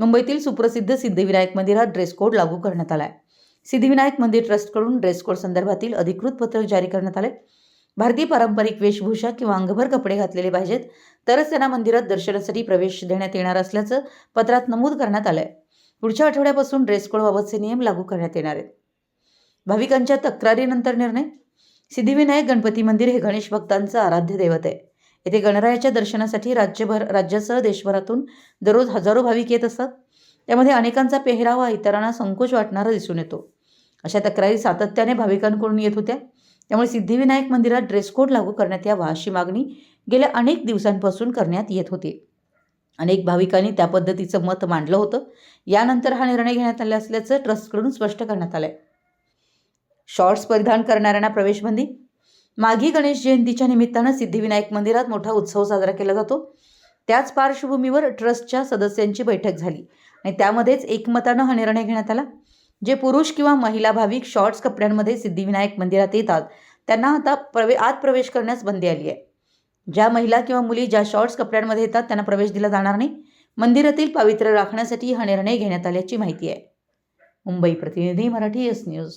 मुंबईतील सुप्रसिद्ध सिद्धिविनायक मंदिरात ड्रेस कोड लागू करण्यात आला आहे सिद्धिविनायक मंदिर ट्रस्टकडून ड्रेस कोड संदर्भातील अधिकृत पत्रक जारी करण्यात आले. भारतीय पारंपरिक वेशभूषा किंवा अंगभर कपडे घातलेले पाहिजेत तरच त्यांना मंदिरात दर्शनासाठी प्रवेश देण्यात येणार असल्याचं पत्रात नमूद करण्यात आलं आहे पुढच्या आठवड्यापासून ड्रेस कोडबाबतचे नियम लागू करण्यात येणार आहेत. भाविकांच्या तक्रारीनंतर निर्णय? सिद्धिविनायक गणपती मंदिर हे गणेश भक्तांचं आराध्य दैवत आहे. येथे गणरायाच्या दर्शनासाठी राज्यभर राज्यासह देशभरातून दररोज हजारो भाविक येत असतात. त्यामध्ये अनेकांचा पेहरावा इतरांना संकोच वाटणारा दिसून येतो. अशा तक्रारी सातत्याने भाविकांकडून येत होत्या. त्यामुळे सिद्धिविनायक मंदिरात ड्रेस कोड लागू करण्यात यावा अशी मागणी गेल्या अनेक दिवसांपासून करण्यात येत होती. अनेक भाविकांनी त्या पद्धतीचं मत मांडलं होतं. यानंतर हा निर्णय घेण्यात आला असल्याचं ट्रस्टकडून स्पष्ट करण्यात आलं आहे शॉर्ट्स परिधान करणाऱ्यांना प्रवेशबंदी माघी गणेश जयंतीच्या निमित्तानं सिद्धिविनायक मंदिरात मोठा उत्सव साजरा केला जातो. त्याच पार्श्वभूमीवर ट्रस्टच्या सदस्यांची बैठक झाली आणि त्यामध्येच एकमतानं हा निर्णय घेण्यात आला. जे पुरुष किंवा महिला भाविक शॉर्ट्स कपड्यांमध्ये सिद्धिविनायक मंदिरात येतात त्यांना आता प्रवे आत प्रवेश करण्यास बंदी आली आहे. ज्या महिला किंवा मुली ज्या शॉर्ट्स कपड्यांमध्ये येतात त्यांना प्रवेश दिला जाणार नाही. मंदिरातील पावित्र्य राखण्यासाठी हा निर्णय घेण्यात आल्याची माहिती आहे. मुंबई प्रतिनिधी मराठी एस न्यूज